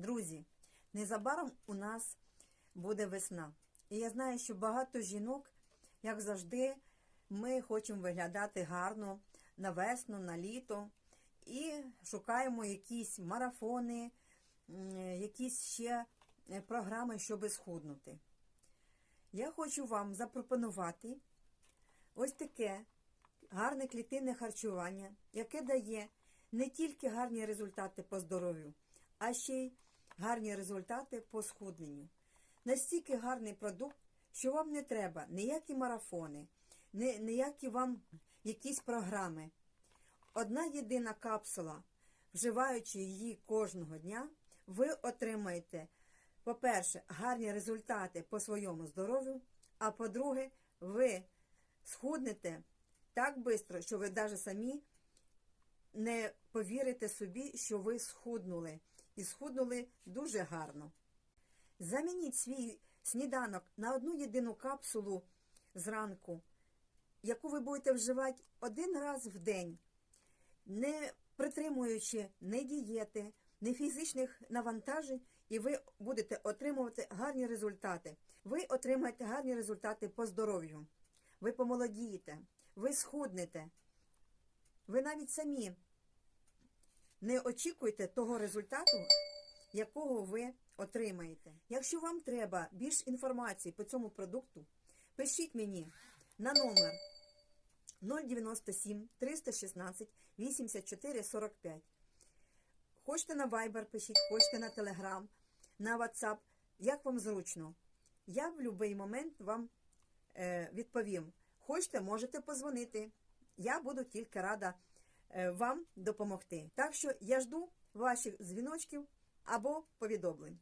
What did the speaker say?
Друзі, незабаром у нас буде весна. І я знаю, що багато жінок, як завжди, ми хочемо виглядати гарно на весну, на літо. І шукаємо якісь марафони, якісь ще е, програми, щоб схуднути. Я хочу вам запропонувати ось таке гарне клітинне харчування, яке дає не тільки гарні результати по здоров'ю, а ще й гарні результати по схудненню. Настільки гарний продукт, що вам не треба ніякі марафони, ніякі вам якісь програми. Одна єдина капсула, вживаючи її кожного дня, ви отримаєте, по-перше, гарні результати по своєму здоров'ю, а по-друге, ви схуднете так швидко, що ви навіть самі не повірите собі, що ви схуднули. І схуднули дуже гарно. Замініть свій сніданок на одну єдину капсулу зранку, яку ви будете вживати один раз в день, не притримуючи ні дієти, ні фізичних навантажень, і ви будете отримувати гарні результати. Ви отримаєте гарні результати по здоров'ю. Ви помолодієте, ви схуднете. Ви навіть самі не очікуйте того результату, якого ви отримаєте. Якщо вам треба більш інформації по цьому продукту, пишіть мені на номер 097 316 84 45. Хочете на Viber пишіть, хочете на Telegram, на WhatsApp, як вам зручно. Я в будь-який момент вам е, відповім. Хочете, можете позвонити. Я буду тільки рада вам допомогти. Так що я жду ваших дзвіночків або повідомлень.